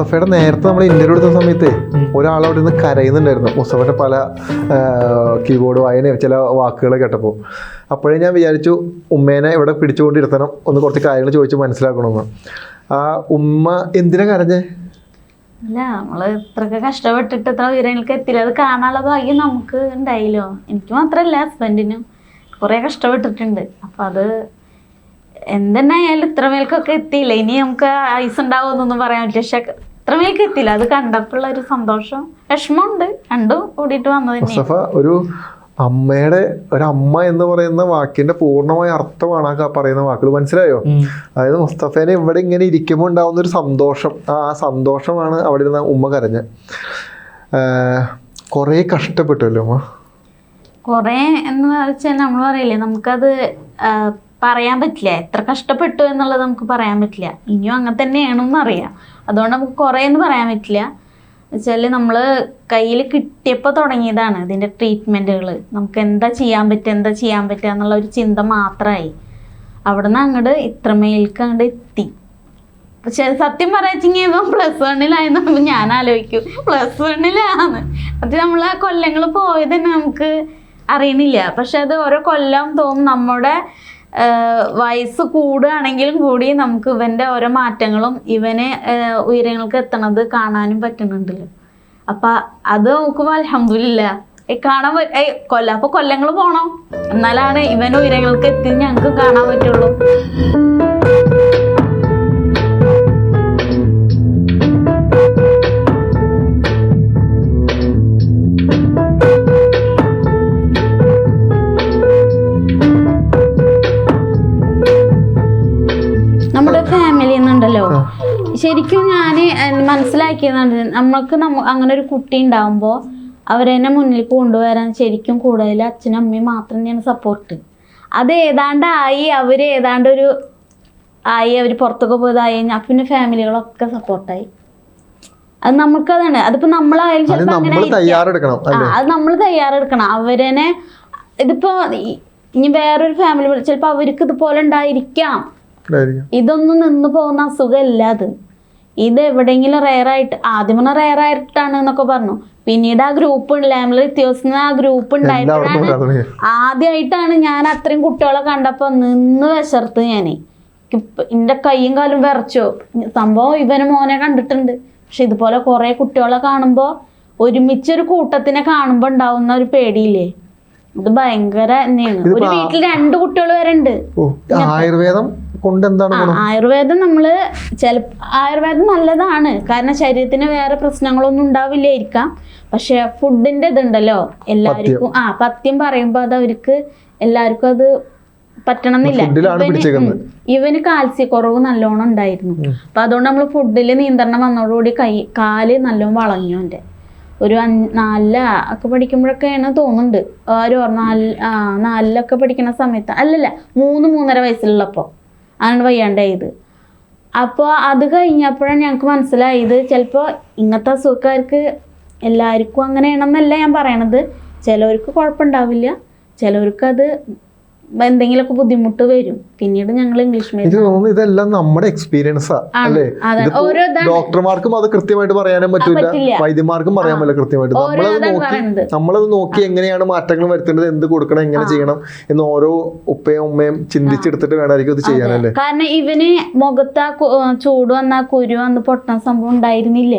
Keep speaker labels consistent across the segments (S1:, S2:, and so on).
S1: മുസ്തഫയുടെ നേരത്തെ നമ്മൾ ഇന്റർവ്യൂ എടുത്ത സമയത്ത് ഒരാൾ അവിടെ നിന്ന് കരയുന്നുണ്ടായിരുന്നു. മുസ്തഫയുടെ പല കീബോർഡ് വായനയും ചില വാക്കുകൾ കേട്ടപ്പോൾ അപ്പോഴേ ഞാൻ വിചാരിച്ചു ഉമ്മേനെ ഇവിടെ പിടിച്ചുകൊണ്ടിരുത്തണം. ഒന്ന് കുറച്ച് കാര്യങ്ങൾ ചോദിച്ച് മനസ്സിലാക്കണമെന്ന് ആ ഉമ്മ എന്തിനാ കരഞ്ഞേ?
S2: അല്ല നമ്മൾ ഇത്രയൊക്കെ കഷ്ടപ്പെട്ടിട്ട് ഇത്ര ഉയരങ്ങൾക്ക് എത്തില്ല അത് കാണാനുള്ള ഭാഗ്യം നമുക്ക് ഉണ്ടായില്ലോ. എനിക്ക് മാത്രല്ല ഹസ്ബൻഡിനും കുറെ കഷ്ടപ്പെട്ടിട്ടുണ്ട്. അപ്പൊ അത് എന്തെന്നായാലും ഇത്രമേൽക്കൊക്കെ എത്തിയില്ല? ഇനി നമുക്ക് ഐസ് ഉണ്ടാവുമെന്നൊന്നും പറയാൻ പറ്റില്ല. പക്ഷെ ഇത്രമേൽക്ക് കിട്ടില്ല അത് കണ്ടപ്പോഴുള്ള ഒരു സന്തോഷം വിഷമമുണ്ട്. രണ്ടും കൂടിയിട്ട് വന്നത്
S1: ഒരു അമ്മയുടെ ഒരു അമ്മ എന്ന് പറയുന്ന വാക്കിന്റെ പൂർണമായ അർത്ഥമാണ് ആ പറയുന്ന വാക്കുകൾ മനസ്സിലായോ? അതായത് മുസ്തഫേനെ ഇവിടെ ഇങ്ങനെ ഇരിക്കുമ്പോൾ ഉണ്ടാവുന്ന ഒരു സന്തോഷം. ആ സന്തോഷമാണ് അവിടെ ഇരുന്ന ഉമ്മ കരഞ്ഞ്. കുറേ കഷ്ടപ്പെട്ടല്ലോ അമ്മ
S2: കുറേ എന്ന് വെച്ചാൽ നമ്മൾ പറയില്ലേ നമുക്കത് പറയാൻ പറ്റില്ല. എത്ര കഷ്ടപ്പെട്ടു എന്നുള്ളത് നമുക്ക് പറയാൻ പറ്റില്ല. ഇനിയും അങ്ങനെ തന്നെയാണെന്ന് അറിയാം. അതുകൊണ്ട് നമുക്ക് കുറേ എന്ന് പറയാൻ പറ്റില്ല. വെച്ചാൽ നമ്മൾ കയ്യിൽ കിട്ടിയപ്പോൾ തുടങ്ങിയതാണ് ഇതിന്റെ ട്രീറ്റ്മെന്റുകൾ നമുക്ക് എന്താ ചെയ്യാൻ പറ്റുക എന്താ ചെയ്യാൻ പറ്റുക എന്നുള്ള ഒരു ചിന്ത മാത്രമായി അവിടെ നിന്ന് അങ്ങോട്ട് ഇത്രമേൽക്ക് അങ്ങോട്ട് എത്തി. പക്ഷെ സത്യം പറയാച്ചെങ്കിൽ ഇപ്പം പ്ലസ് വണ്ണിലായിരുന്നു ഞാൻ ആലോചിക്കും. പ്ലസ് വണ്ണിലാണ്. അത് നമ്മൾ ആ കൊല്ലങ്ങൾ പോയത് തന്നെ നമുക്ക് അറിയണില്ല. പക്ഷെ അത് ഓരോ കൊല്ലം തോന്നും നമ്മുടെ വയസ്സ് കൂടുകയാണെങ്കിലും കൂടി നമുക്ക് ഇവന്റെ ഓരോ മാറ്റങ്ങളും ഇവനെ ഉയരങ്ങൾക്ക് എത്തണത് കാണാനും പറ്റുന്നുണ്ടല്ലോ. അപ്പം അത് നോക്കുമ്പോൾ അലഹമില്ല കാണാൻ ഏയ് കൊല്ലം അപ്പോൾ കൊല്ലങ്ങൾ പോകണം എന്നാലാണ് ഇവൻ ഉയരങ്ങൾക്ക് എത്തി ഞങ്ങൾക്ക് കാണാൻ പറ്റുള്ളൂ. മനസ്സിലാക്കിയതാണ്. നമ്മൾക്ക് നമ്മ അങ്ങനെ ഒരു കുട്ടി ഉണ്ടാകുമ്പോൾ അവരെന്നെ മുന്നിൽ കൊണ്ടുവരാൻ ശരിക്കും കൂടുതൽ അച്ഛനും അമ്മയും മാത്രം തന്നെയാണ് സപ്പോർട്ട് അത് ഏതാണ്ടായി അവർ ഏതാണ്ട് ഒരു ആയി അവർ പുറത്തൊക്കെ പോയതായി കഴിഞ്ഞാൽ പിന്നെ ഫാമിലികളൊക്കെ സപ്പോർട്ടായി അത് നമുക്കതാണ് അതിപ്പോ നമ്മളായാലും
S1: അത്
S2: ചിലപ്പോൾ അങ്ങനെ
S1: നമ്മൾ തയ്യാറെടുക്കണം
S2: അവരെന്നെ
S1: അല്ലേ?
S2: അത് നമ്മൾ തയ്യാറെടുക്കണം. അവരനെ ഇതിപ്പോ ഇനി വേറൊരു ഫാമിലി ചിലപ്പോ അവർക്ക് ഇതുപോലെ ഉണ്ടായിരിക്കാം. ഇതൊന്നും നിന്ന് പോകുന്ന അസുഖമല്ല അത്. ഇത് എവിടെയെങ്കിലും റെയറായിട്ട് ആദ്യം റയർ ആയിട്ടാണ് എന്നൊക്കെ പറഞ്ഞു. പിന്നീട് ആ ഗ്രൂപ്പ് നമ്മൾ വ്യത്യാസം ആ ഗ്രൂപ്പ്
S1: ഉണ്ടായിട്ടാണ്
S2: ഉണ്ടായപ്പോഴാണ് ആദ്യമായിട്ടാണ് ഞാൻ അത്രയും കുട്ടികളെ കണ്ടപ്പോ നിന്ന് വിശർത്ത് ഞാനേ. ഇപ്പ- എന്റെ കൈയും കാലും വിറച്ചോ. സംഭവം ഇവന് മോനെ കണ്ടിട്ടുണ്ട്. പക്ഷെ ഇതുപോലെ കുറെ കുട്ടികളെ കാണുമ്പോ ഒരുമിച്ചൊരു കൂട്ടത്തിനെ കാണുമ്പോ ഉണ്ടാവുന്ന ഒരു പേടിയില്ലേ? ഇത് ഭയങ്കര തന്നെയാണ്. ഒരു വീട്ടിൽ രണ്ട് കുട്ടികൾ വരെ ഉണ്ട്.
S1: ആയുർവേദം കൊണ്ട് എന്താണ്
S2: ആയുർവേദം നമ്മൾ ചില ആയുർവേദം നല്ലതാണ്. കാരണം ശരീരത്തിന് വേറെ പ്രശ്നങ്ങളൊന്നും ഉണ്ടാവില്ലായിരിക്കാം. പക്ഷെ ഫുഡിന്റെ ഇതുണ്ടല്ലോ എല്ലാവർക്കും ആ പത്യം പറയുമ്പോ അത് അവർക്ക് എല്ലാവർക്കും അത് പറ്റണമെന്നില്ല. ഇവന് കാൽസ്യ കുറവ് നല്ലോണം ഉണ്ടായിരുന്നു. അപ്പൊ അതുകൊണ്ട് നമ്മൾ ഫുഡിൽ നിയന്ത്രണം വന്നതോടുകൂടി കൈ കാൽ നല്ലോണം വളഞ്ഞു എന്റെ ഒരു അഞ്ച് നാലില ഒക്കെ പഠിക്കുമ്പോഴൊക്കെയാണ് തോന്നുന്നുണ്ട്. ആരും നാല് ആ നാലിലൊക്കെ പഠിക്കുന്ന സമയത്ത് അല്ലല്ല മൂന്ന് മൂന്നര വയസ്സിലുള്ളപ്പോൾ ആണ് വയ്യാണ്ടായത്. അപ്പോൾ അത് കഴിഞ്ഞപ്പോഴാണ് ഞങ്ങൾക്ക് മനസ്സിലായത് ചിലപ്പോൾ ഇങ്ങനത്തെ അസുഖക്കാർക്ക് എല്ലാവർക്കും അങ്ങനെയാണെന്നല്ല ഞാൻ പറയണത്. ചിലവർക്ക് കുഴപ്പമുണ്ടാവില്ല ചിലവർക്ക് അത് എന്തെങ്കിലുമൊക്കെ ബുദ്ധിമുട്ട് വരും. പിന്നീട് ഞങ്ങൾ ഇംഗ്ലീഷ് മീഡിയം
S1: ഇതെല്ലാം നമ്മുടെ എക്സ്പീരിയൻസാ അല്ലേ? ഡോക്ടർമാർക്കും അത് കൃത്യമായിട്ട് പറയാനും പറ്റില്ല. വൈദ്യന്മാർക്കും പറയാൻ പറ്റില്ല കൃത്യമായിട്ട്. നമ്മളത് നോക്കി. നമ്മളത് നോക്കി എങ്ങനെയാണ് മാറ്റങ്ങൾ വരുത്തേണ്ടത് എന്ത് കൊടുക്കണം എങ്ങനെ ചെയ്യണം എന്ന് ഓരോ ഉപ്പയും ഉമ്മയും ചിന്തിച്ചെടുത്തിട്ട് വേണമായിരിക്കും ഇത് ചെയ്യാനല്ലേ?
S2: കാരണം ഇവന് മുഖത്ത് ആ ചൂട് വന്ന കുരു വന്ന് പൊട്ടണ സംഭവം ഉണ്ടായിരുന്നില്ല.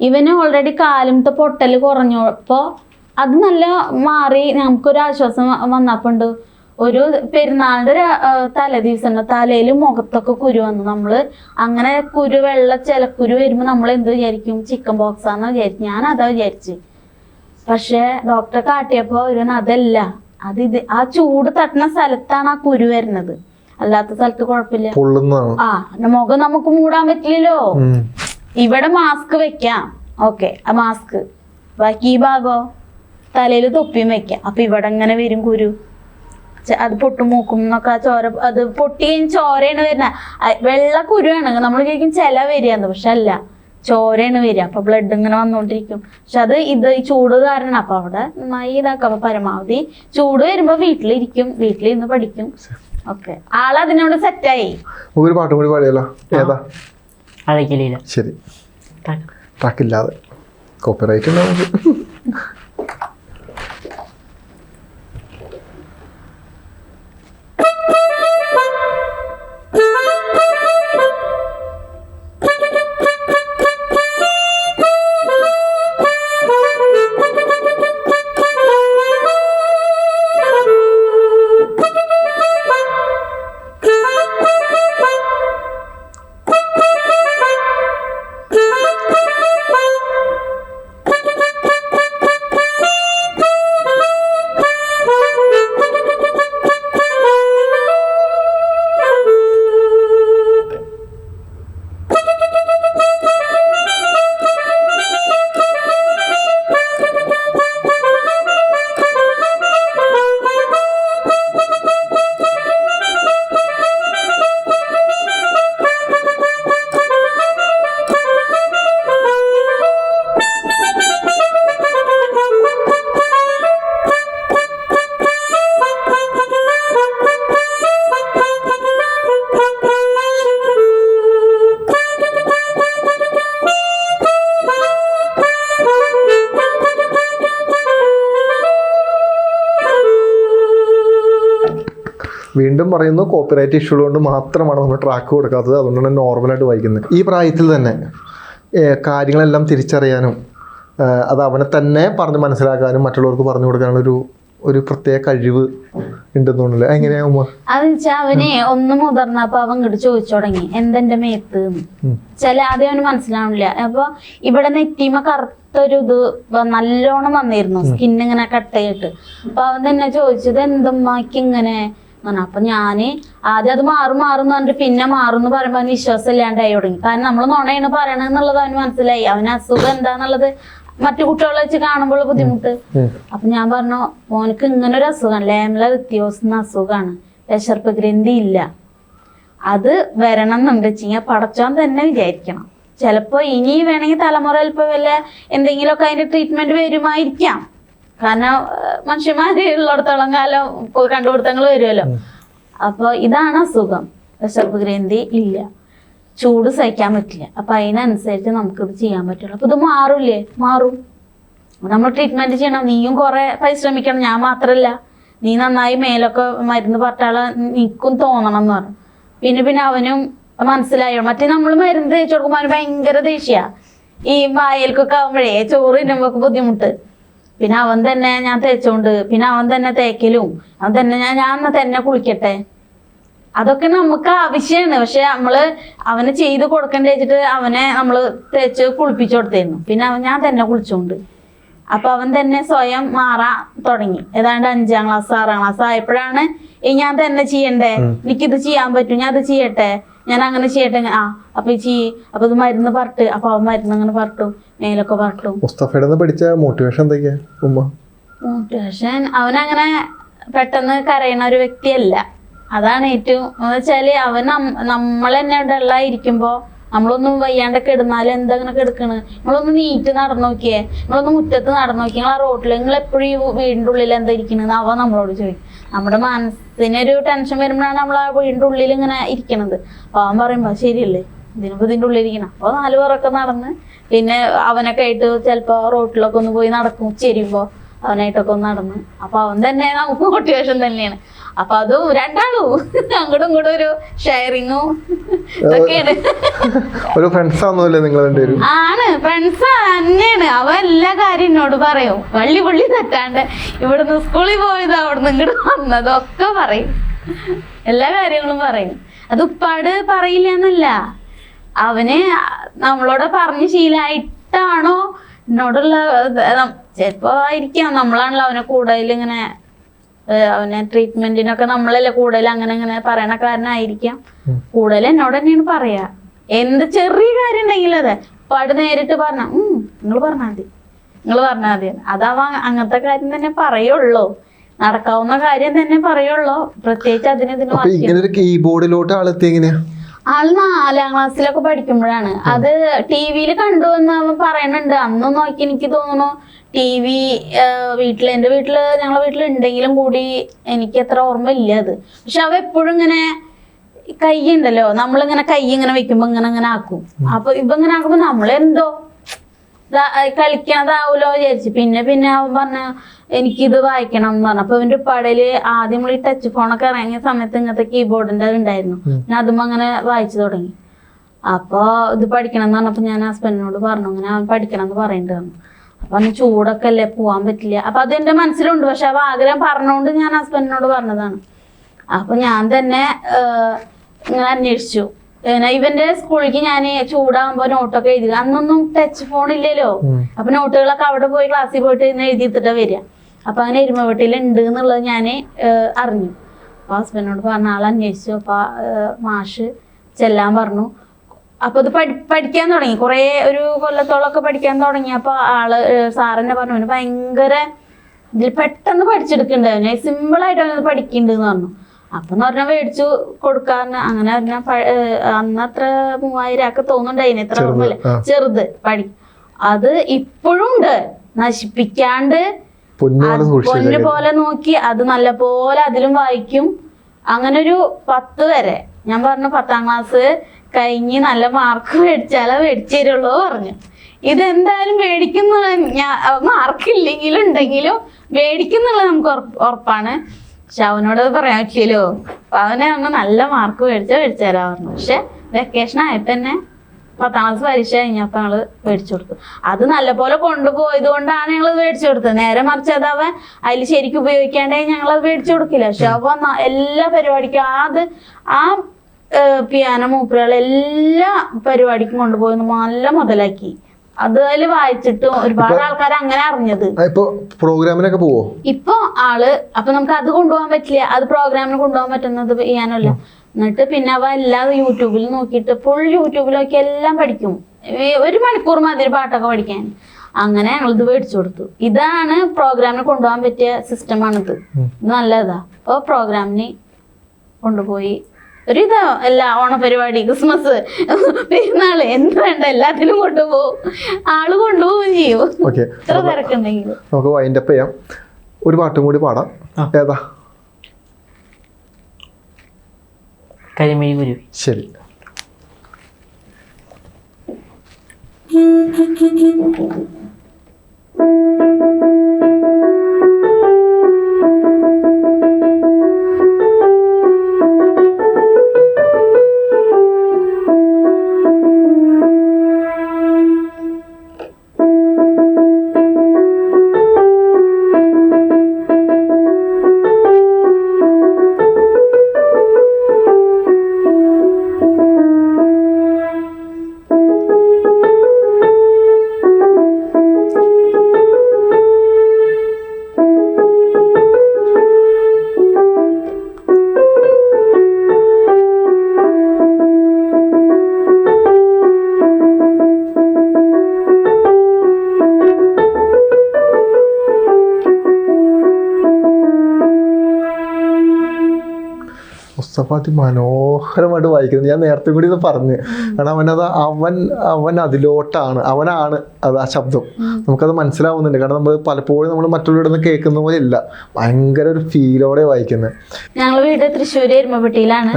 S2: ഇവന് ഓൾറെഡി കാലത്തെ പൊട്ടൽ കുറഞ്ഞപ്പോ അത് നല്ല മാറി നമുക്കൊരു ആശ്വാസം വന്നപ്പോണ്ട് ഒരു പെരുന്നാളിന്റെ ഒരു തലേ ദിവസം തലയിൽ മുഖത്തൊക്കെ കുരു വന്നു. നമ്മൾ അങ്ങനെ കുരു വെള്ള ചിലക്കുരു വരുമ്പോ നമ്മൾ എന്ത് വിചാരിക്കും? ചിക്കൻ ബോക്സ് ആണെന്ന് വിചാരിച്ചു. ഞാൻ അതാ വിചാരിച്ചു. പക്ഷെ ഡോക്ടറെ കാട്ടിയപ്പോ ഒരു അതല്ല. അത് ഇത് ആ ചൂട് തട്ടുന്ന സ്ഥലത്താണ് ആ കുരു വരുന്നത്. അല്ലാത്ത സ്ഥലത്ത് കുഴപ്പമില്ല. ആ മുഖം നമുക്ക് മൂടാൻ പറ്റില്ലല്ലോ. ഇവിടെ മാസ്ക് വെക്കാം. ഓക്കെ ആ മാസ്ക് ബാക്കി ഈ ഭാഗോ? തലയിൽ തൊപ്പിയും വെക്കാം. അപ്പൊ ഇവിടെ എങ്ങനെ വരും കുരു? അത് പൊട്ടും മൂക്കും എന്നൊക്കെ ആ ചോര അത് പൊട്ടി കഴിഞ്ഞ് ചോരയാണ് വരുന്ന. വെള്ള കുരുവാണ്. നമ്മൾ ചോദിക്കും ചില വരികയെന്ന് പക്ഷെ അല്ല. ചോരയാണ് വരിക. അപ്പൊ ബ്ലഡ് ഇങ്ങനെ വന്നുകൊണ്ടിരിക്കും പക്ഷെ അത് ഇത് ഈ ചൂട് കാരണം. അപ്പൊ അവിടെ നന്നായി ഇതാക്കാം. അപ്പൊ പരമാവധി ചൂട് വരുമ്പോ വീട്ടിലിരിക്കും. വീട്ടിലിരുന്ന് പഠിക്കും. ഓക്കെ. ആളതിനോട് സെറ്റായി
S1: ഒരു പാട്ടും കൂടി പാടിയല്ലോ. ഏതാ? ശരി. ട്രാക്കില്ലാതെ. കോപ്പിറൈറ്റ് ഉണ്ടാവും. വീണ്ടും പറയുന്നു കോപ്പിറൈറ്റ് ഇഷ്യൂ കൊണ്ട് മാത്രമാണ് നമ്മൾ ട്രാക്ക് കൊടുക്കാത്തത്. അതുകൊണ്ടാണ് നോർമലായിട്ട് വായിക്കുന്നത്. ഈ പ്രായത്തിൽ തന്നെ കാര്യങ്ങളെല്ലാം തിരിച്ചറിയാനും അത് അവനെ തന്നെ പറഞ്ഞ് മനസ്സിലാക്കാനും മറ്റുള്ളവർക്ക് പറഞ്ഞു കൊടുക്കാനുള്ളൊരു ഒരു പ്രത്യേക കഴിവ് ഉണ്ടെന്ന് തോന്നുന്നില്ല എങ്ങനെയാ ഉമ്മ?
S2: അവനെ ഒന്ന് മുതിർന്നപ്പോ അവൻ ഇങ്ങോട്ട് ചോദിച്ചു തുടങ്ങി എന്തെന്റെ മേത്ത്? ചില ആദ്യം അവന് മനസ്സിലാവണില്ല. അപ്പൊ ഇവിടെ നെറ്റീമ കറുത്തൊരു ഇത് നല്ലോണം വന്നിരുന്നു സ്കിൻ ഇങ്ങനെ കട്ട് ചെയ്തിട്ട്. അപ്പൊ അവൻ തന്നെ ചോദിച്ചത് എന്തുമ്മാക്ക് ഇങ്ങനെ പറഞ്ഞു അപ്പൊ ഞാൻ ആദ്യം അത് മാറും മാറും എന്ന് പറഞ്ഞിട്ട് പിന്നെ മാറും എന്ന് പറയുമ്പോ അവന് വിശ്വാസം ഇല്ലാണ്ടായി തുടങ്ങി. കാരണം നമ്മൾ നുണയാണ് പറയണെന്നുള്ളത് അവന് മനസ്സിലായി. അവന് അസുഖം എന്താന്നുള്ളത് മറ്റു കുട്ടികളെ വെച്ച് കാണുമ്പോൾ ബുദ്ധിമുട്ട്. അപ്പൊ ഞാൻ പറഞ്ഞു മോനക്ക് ഇങ്ങനെ ഒരു അസുഖമാണ് ലേമല വ്യത്യാസം എന്ന അസുഖമാണ്. വിശർപ്പ് ഗ്രന്ഥി ഇല്ല. അത് വരണം എന്നുണ്ട്. വെച്ചാൽ പടച്ചോൻ തന്നെ വിചാരിക്കണം. ചിലപ്പോ ഇനി വേണമെങ്കിൽ തലമുറയിൽ ഇപ്പൊ വല്ല എന്തെങ്കിലുമൊക്കെ അതിന്റെ ട്രീറ്റ്മെന്റ് വരുമായിരിക്കാം. കാരണം മനുഷ്യന്മാര് ഉള്ളിടത്തോളം കാലം കണ്ടുപിടുത്തങ്ങൾ വരുമല്ലോ. അപ്പൊ ഇതാണ് അസുഖം. വിശർപ്പ് ഗ്രന്ഥി ഇല്ല. ചൂട് സഹിക്കാൻ പറ്റില്ല. അപ്പൊ അതിനനുസരിച്ച് നമുക്കിത് ചെയ്യാൻ പറ്റുള്ളൂ. അപ്പൊ ഇത് മാറൂല്ലേ? മാറും. നമ്മൾ ട്രീറ്റ്മെന്റ് ചെയ്യണം. നീയും കുറെ പരിശ്രമിക്കണം. ഞാൻ മാത്രല്ല. നീ നന്നായി മേലൊക്കെ മരുന്ന് പറ്റാളെ നിൽക്കും തോന്നണം എന്ന് പറഞ്ഞു. പിന്നെ പിന്നെ അവനും മനസ്സിലായോ? മറ്റേ നമ്മൾ മരുന്ന് തേച്ചു കൊടുക്കുമ്പോൾ അവന് ഭയങ്കര ദേഷ്യ. ഈ വായൽക്കൊക്കെ ആവുമ്പോഴേ ചോറ് തിന്നുമ്പോ ബുദ്ധിമുട്ട്. പിന്നെ അവൻ തന്നെ ഞാൻ തേച്ചോണ്ട് പിന്നെ അവൻ തന്നെ തേക്കലും അവൻ തന്നെ ഞാൻ ഞാൻ തന്നെ കുളിക്കട്ടെ? അതൊക്കെ നമുക്ക് ആവശ്യമാണ് പക്ഷെ നമ്മൾ അവന് ചെയ്ത് കൊടുക്കണ്ട വെച്ചിട്ട് അവനെ നമ്മൾ തേച്ച് കുളിപ്പിച്ചു കൊടുത്തിരുന്നു. പിന്നെ അവൻ ഞാൻ തന്നെ കുളിച്ചോണ്ട്. അപ്പൊ അവൻ തന്നെ സ്വയം മാറാൻ തുടങ്ങി. ഏതാണ്ട് അഞ്ചാം ക്ലാസ് ആറാം ക്ലാസ് ആയപ്പോഴാണ് ഈ ഞാൻ തന്നെ ചെയ്യണ്ടേ? എനിക്കിത് ചെയ്യാൻ പറ്റും ഞാൻ അത് ചെയ്യട്ടെ? ഞാൻ അങ്ങനെ ചെയ്യട്ടെ ആ അപ്പൊ ഈ ചെയ്യ് അപ്പൊ ഇത് മരുന്ന് പറട്ട് അപ്പൊ അവൻ മരുന്ന് അങ്ങനെ പറട്ടും മേലൊക്കെ പറട്ടും
S1: മുസ്തഫയുടെ പഠിച്ച മോട്ടിവേഷൻ എന്തൊക്കെയാ ഉമ്മ?
S2: മോട്ടിവേഷൻ അവനങ്ങനെ പെട്ടെന്ന് കരയണ ഒരു വ്യക്തിയല്ല. അതാണ് ഏറ്റവും എന്ന് വെച്ചാൽ അവൻ നമ്മൾ തന്നെ ഡള്ളായിരിക്കുമ്പോ നമ്മളൊന്നും വയ്യാണ്ടൊക്കെ ഇടുന്നാലും എന്താ ഇങ്ങനെ കിടക്കണ്? നിങ്ങളൊന്ന് നീറ്റ് നടന്നു നോക്കിയേ. നിങ്ങളൊന്ന് മുറ്റത്ത് നടന്നു നോക്കിയേ. നിങ്ങൾ ആ റോട്ടിൽ നിങ്ങൾ എപ്പോഴും ഈ വീടിന്റെ ഉള്ളിൽ എന്താ ഇരിക്കണെന്ന് അവ നമ്മളോട് ചോദിക്കും. നമ്മുടെ മനസ്സിനൊരു ടെൻഷൻ വരുമ്പോഴാണ് നമ്മൾ ആ വീടിന്റെ ഉള്ളിൽ ഇങ്ങനെ ഇരിക്കണത്. അപ്പൊ അവൻ പറയുമ്പോ ശരിയല്ലേ? ഇതിനിപ്പോ ഇതിന്റെ ഉള്ളിൽ ഇരിക്കണം അപ്പൊ നാല് പേരൊക്കെ നടന്ന് പിന്നെ അവനൊക്കെ ആയിട്ട് ചിലപ്പോ റോട്ടിലൊക്കെ ഒന്ന് പോയി നടക്കും ചെരിയുമ്പോ അവനായിട്ടൊക്കെ ഒന്ന് നടന്ന്. അപ്പൊ അവൻ തന്നെ നമുക്ക് മോട്ടിവേഷൻ തന്നെയാണ്. അപ്പൊ അതും രണ്ടാളും. അങ്ങോട്ടും ഇങ്ങോട്ടും ഒരു ഷെയറിങ്ങും ഇതൊക്കെയാണ്.
S1: ഒരു ഫ്രണ്ട്സ് നിങ്ങൾ രണ്ടുപേരും?
S2: ആണ് ഫ്രണ്ട്സ് തന്നെയാണ് അവ എല്ലാ കാര്യം എന്നോട് പറയും. വള്ളി പുള്ളി തെറ്റാണ്ട് ഇവിടുന്ന് സ്കൂളിൽ പോയത് അവിടുന്ന് ഇങ്ങോട്ട് വന്നതും ഒക്കെ പറയും. എല്ലാ കാര്യങ്ങളും പറയും. അത് ഉപ്പാട് പറയില്ല എന്നല്ല. അവന് നമ്മളോട് പറഞ്ഞ് ശീലായിട്ടാണോ എന്നോടുള്ള ചിലപ്പോ ആയിരിക്കാം. നമ്മളാണല്ലോ അവനെ കൂടുതൽ ഇങ്ങനെ അവനെ ട്രീറ്റ്മെന്റിനൊക്കെ നമ്മളല്ലേ കൂടുതൽ അങ്ങനെ അങ്ങനെ പറയണ കാരണമായിരിക്കാം കൂടുതൽ എന്നോട് തന്നെയാണ് പറയാ. എന്ത് ചെറിയ കാര്യം ഉണ്ടെങ്കിലും അതെ. പാട് നേരിട്ട് പറഞ്ഞ ഉം നിങ്ങൾ പറഞ്ഞാൽ മതി. നിങ്ങൾ പറഞ്ഞാൽ മതി. അതാവാ അങ്ങനത്തെ കാര്യം തന്നെ പറയുള്ളൂ. നടക്കാവുന്ന കാര്യം തന്നെ പറയുള്ളൂ. പ്രത്യേകിച്ച് അതിന് ഇതിന്
S1: കീബോർഡിലോട്ട് ആളെത്തി എങ്ങനെയാ?
S2: ആൾ നാലാം ക്ലാസ്സിലൊക്കെ പഠിക്കുമ്പോഴാണ്. അത് ടി വിയിൽ കണ്ടു എന്ന് അവൻ പറയണുണ്ട് അന്ന് നോക്കി എനിക്ക് തോന്നുന്നു ടി വി വീട്ടിൽ എന്റെ വീട്ടിൽ ഞങ്ങളെ വീട്ടിൽ ഉണ്ടെങ്കിലും കൂടി എനിക്ക് അത്ര ഓർമ്മ ഇല്ല അത്. പക്ഷെ അവ എപ്പോഴും ഇങ്ങനെ കൈ ഉണ്ടല്ലോ നമ്മളിങ്ങനെ കൈ ഇങ്ങനെ വെക്കുമ്പോ ഇങ്ങനെ ഇങ്ങനെ ആക്കും. അപ്പൊ ഇപ്പൊ ഇങ്ങനെ ആക്കുമ്പോ നമ്മളെന്തോ കളിക്കണതാവൂലോ വിചാരിച്ചു. പിന്നെ പിന്നെ അവൻ പറഞ്ഞ എനിക്കിത് വായിക്കണം എന്ന് പറഞ്ഞു. അപ്പൊ ഇവന്റെ പടയിൽ ആദ്യം ഈ ടച്ച് ഫോണൊക്കെ ഇറങ്ങിയ സമയത്ത് ഇങ്ങനത്തെ കീബോർഡിന്റെ ഉണ്ടായിരുന്നു. ഞാൻ അതും അങ്ങനെ വായിച്ചു തുടങ്ങി. അപ്പൊ ഇത് പഠിക്കണം എന്ന് പറഞ്ഞപ്പോ ഞാൻ ഹസ്ബൻഡിനോട് പറഞ്ഞു അങ്ങനെ അവൻ പഠിക്കണം എന്ന് പറയണ്ടായിരുന്നു അപ്പൊ അന്ന് ചൂടൊക്കെ അല്ലേ പോവാൻ പറ്റില്ല. അപ്പൊ അത് എന്റെ മനസ്സിലുണ്ട്. പക്ഷെ അവ ആഗ്രഹം പറഞ്ഞുകൊണ്ട് ഞാൻ ഹസ്ബൻഡിനോട് പറഞ്ഞതാണ്. അപ്പൊ ഞാൻ തന്നെ ഇങ്ങനെ അന്വേഷിച്ചു. ഇവന്റെ സ്കൂളിലേക്ക് ഞാൻ ചൂടാകുമ്പോ നോട്ടൊക്കെ എഴുതി. അന്നൊന്നും ടച്ച് ഫോൺ ഇല്ലല്ലോ. അപ്പൊ നോട്ടുകളൊക്കെ അവിടെ പോയി ക്ലാസ്സിൽ പോയിട്ട് ഇങ്ങനെ എഴുതിയിട്ടിട്ടാ വരിക. അപ്പൊ അങ്ങനെ എരുമവെട്ടിയിൽ ഉണ്ട് എന്നുള്ളത് ഞാൻ അറിഞ്ഞു. അപ്പൊ ഹസ്ബൻഡിനോട് പറഞ്ഞ ആൾ അന്വേഷിച്ചു. അപ്പൊ മാഷ് ചെല്ലാൻ പറഞ്ഞു. അപ്പൊ അത് പഠി പഠിക്കാൻ തുടങ്ങി. കുറേ ഒരു കൊല്ലത്തോളൊക്കെ പഠിക്കാൻ തുടങ്ങിയപ്പോ ആൾ സാറെന്നെ പറഞ്ഞു അവന് ഭയങ്കര ഇതിൽ പെട്ടെന്ന് പഠിച്ചെടുക്കണ്ടായിരുന്നു സിമ്പിൾ ആയിട്ട് അവനത് എന്ന് പറഞ്ഞു. അപ്പൊ എന്ന് പറഞ്ഞാൽ മേടിച്ചു കൊടുക്കാൻ അങ്ങനെ പറഞ്ഞാൽ അന്ന് അത്ര മൂവായിരം ഒക്കെ തോന്നുന്നുണ്ടായിന്. ഇത്ര
S1: ചെറുത്,
S2: ഓർമ്മയില്ല ചെറുത് പഠി അത് ഇപ്പോഴും ഉണ്ട്. നശിപ്പിക്കാണ്ട് പൊന്ന് പോലെ നോക്കി അത് നല്ല പോലെ അതിലും വായിക്കും. അങ്ങനെ ഒരു പത്ത് വരെ. ഞാൻ പറഞ്ഞു പത്താം ക്ലാസ് കഴിഞ്ഞ് നല്ല മാർക്ക് മേടിച്ചാലേ മേടിച്ചു പറഞ്ഞു. ഇതെന്തായാലും മേടിക്കുന്ന ഞാൻ മാർക്കില്ലെങ്കിലും ഉണ്ടെങ്കിലും മേടിക്കുന്നുള്ളത് നമുക്ക് ഉറപ്പ് ഉറപ്പാണ്. പക്ഷെ അവനോട് പറയാൻ പറ്റില്ലല്ലോ അപ്പൊ അവനെ പറഞ്ഞു നല്ല മാർക്ക് മേടിച്ചാൽ മേടിച്ചു തരാൻ പറഞ്ഞു. പക്ഷെ വെക്കേഷൻ ആയപ്പോ തന്നെ പത്താം ക്ലാസ് പരീക്ഷ കഴിഞ്ഞപ്പോ ഞങ്ങൾ മേടിച്ചു കൊടുത്തു. അത് നല്ലപോലെ കൊണ്ടുപോയത് കൊണ്ടാണ് ഞങ്ങൾ മേടിച്ചു കൊടുത്തത്. നേരെ മറിച്ച് അത് അവൻ അതിൽ ശരിക്കും ഉപയോഗിക്കാണ്ടേ ഞങ്ങൾ അത് മേടിച്ചു കൊടുക്കില്ല. പക്ഷെ അവൻ എല്ലാ പരിപാടിക്കും അത് ആ പിയാനോ മൂപ്പരാളെ എല്ലാ പരിപാടിക്കും കൊണ്ടുപോയി നല്ല മുതലാക്കി. അത് അതിൽ വായിച്ചിട്ട് ഒരുപാട് ആൾക്കാർ അങ്ങനെ അറിഞ്ഞത്.
S1: ഇപ്പൊ പ്രോഗ്രാമിനൊക്കെ പോവോ?
S2: ഇപ്പൊ ആൾ അപ്പൊ നമുക്ക് അത് കൊണ്ടുപോകാൻ പറ്റില്ല. അത് പ്രോഗ്രാമിന് കൊണ്ടുപോകാൻ പറ്റുന്നത് ചെയ്യാനല്ല എന്നിട്ട് പിന്നെ അവ എല്ലാം യൂട്യൂബിൽ നോക്കിയിട്ട് ഫുൾ യൂട്യൂബിൽ നോക്കി എല്ലാം പഠിക്കും. ഒരു മണിക്കൂർ മതി ഒരു പാട്ടൊക്കെ പഠിക്കാൻ. അങ്ങനെ ഞങ്ങൾ ഇത് മേടിച്ചു കൊടുത്തു. ഇതാണ് പ്രോഗ്രാമിന് കൊണ്ടുപോകാൻ പറ്റിയ സിസ്റ്റമാണിത് ഇത് നല്ലതാ. അപ്പോൾ പ്രോഗ്രാമിന് കൊണ്ടുപോയി ഒരു ഇതാ എല്ലാ ഓണപരിപാടി ക്രിസ്മസ് പെരുന്നാൾ എന്ത് വേണ്ട എല്ലാത്തിനും കൊണ്ടുപോകും. ആൾ കൊണ്ടുപോവുകയും ചെയ്യും. നമുക്ക്
S1: നമുക്ക് വൈൻഡപ്പ് ചെയ്യാം. ഒരു പാട്ടും കൂടി പാടാം. ഏതാ?
S3: കരിമിഴി ഗുരു
S1: ശരി. മുസ്തഫ മനോഹരമായിട്ട് വായിക്കുന്നത്. ഞാൻ നേരത്തെ കൂടി ഇത് പറഞ്ഞു. കാരണം അവനത് അവൻ അവൻ അതിലോട്ടാണ്. അവനാണ് അത് ആ ശബ്ദം. നമുക്കത് മനസ്സിലാവുന്നുണ്ട്. കാരണം നമ്മൾ പലപ്പോഴും നമ്മൾ മറ്റുള്ളവരുടെ നിന്ന് കേൾക്കുന്ന പോലെ ഇല്ല. ഭയങ്കര ഒരു ഫീലോടെ വായിക്കുന്നത്
S2: ഞങ്ങളുടെ വീട് തൃശ്ശൂര് എരുമപ്പെട്ടിയിലാണ്.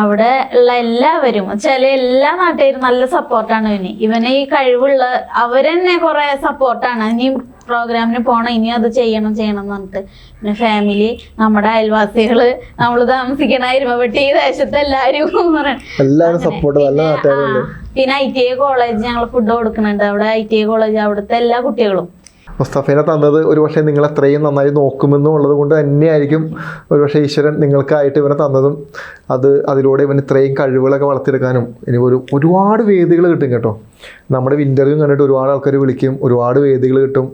S2: അവിടെ ഉള്ള എല്ലാവരും ചില എല്ലാ നാട്ടുകാരും നല്ല സപ്പോർട്ടാണ് ഇവന്. ഇവന് ഈ കഴിവുള്ള അവരെന്നെ കുറെ സപ്പോർട്ടാണ് ഇനി പ്രോഗ്രാമിന് പോണം ഇനി അത് ചെയ്യണം ചെയ്യണം എന്ന് പറഞ്ഞിട്ട്. പിന്നെ ഫാമിലി നമ്മുടെ അയൽവാസികൾ നമ്മൾ താമസിക്കണ ഈ ദേശത്തെ എല്ലാവരും
S1: എല്ലാവരും സപ്പോർട്ട് നല്ല നാട്ടുകാരുണ്ട്.
S2: പിന്നെ ഐ ടി ഐ കോളേജ് ഞങ്ങൾ ഫുഡ് കൊടുക്കുന്നുണ്ട്. അവിടെ ഐ ടി ഐ കോളേജ് അവിടുത്തെ എല്ലാ കുട്ടികളും.
S1: മുസ്തഫിനെ തന്നത് ഒരുപക്ഷെ നിങ്ങൾ അത്രയും നന്നായി നോക്കുമെന്നും ഉള്ളത് കൊണ്ട് തന്നെയായിരിക്കും ഒരുപക്ഷെ ഈശ്വരൻ നിങ്ങൾക്കായിട്ട് ഇവനെ തന്നതും. അത് അതിലൂടെ ഇവൻ ഇത്രയും കഴിവുകളൊക്കെ വളർത്തിയെടുക്കാനും ഇനി ഒരു ഒരുപാട് വേദികൾ കിട്ടും കേട്ടോ. നമ്മുടെ ഇന്റർവ്യൂ കണ്ടിട്ട് ഒരുപാട് ആൾക്കാർ വിളിക്കും ഒരുപാട് വേദികൾ കിട്ടും.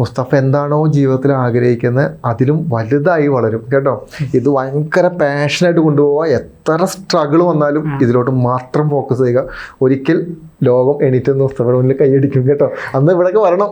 S1: മുസ്തഫ എന്താണോ ജീവിതത്തിൽ ആഗ്രഹിക്കുന്നത് അതിലും വലുതായി വളരും കേട്ടോ. ഇത് ഭയങ്കര പാഷനായിട്ട് കൊണ്ടുപോവുക എത്ര സ്ട്രഗിൾ വന്നാലും ഇതിലോട്ട് മാത്രം ഫോക്കസ് ചെയ്യുക. ഒരിക്കൽ ലോകം എണീറ്റ് മുസ്തഫയുടെ മുന്നിൽ കൈയടിക്കും കേട്ടോ. അന്ന് ഇവിടേക്ക് വരണം.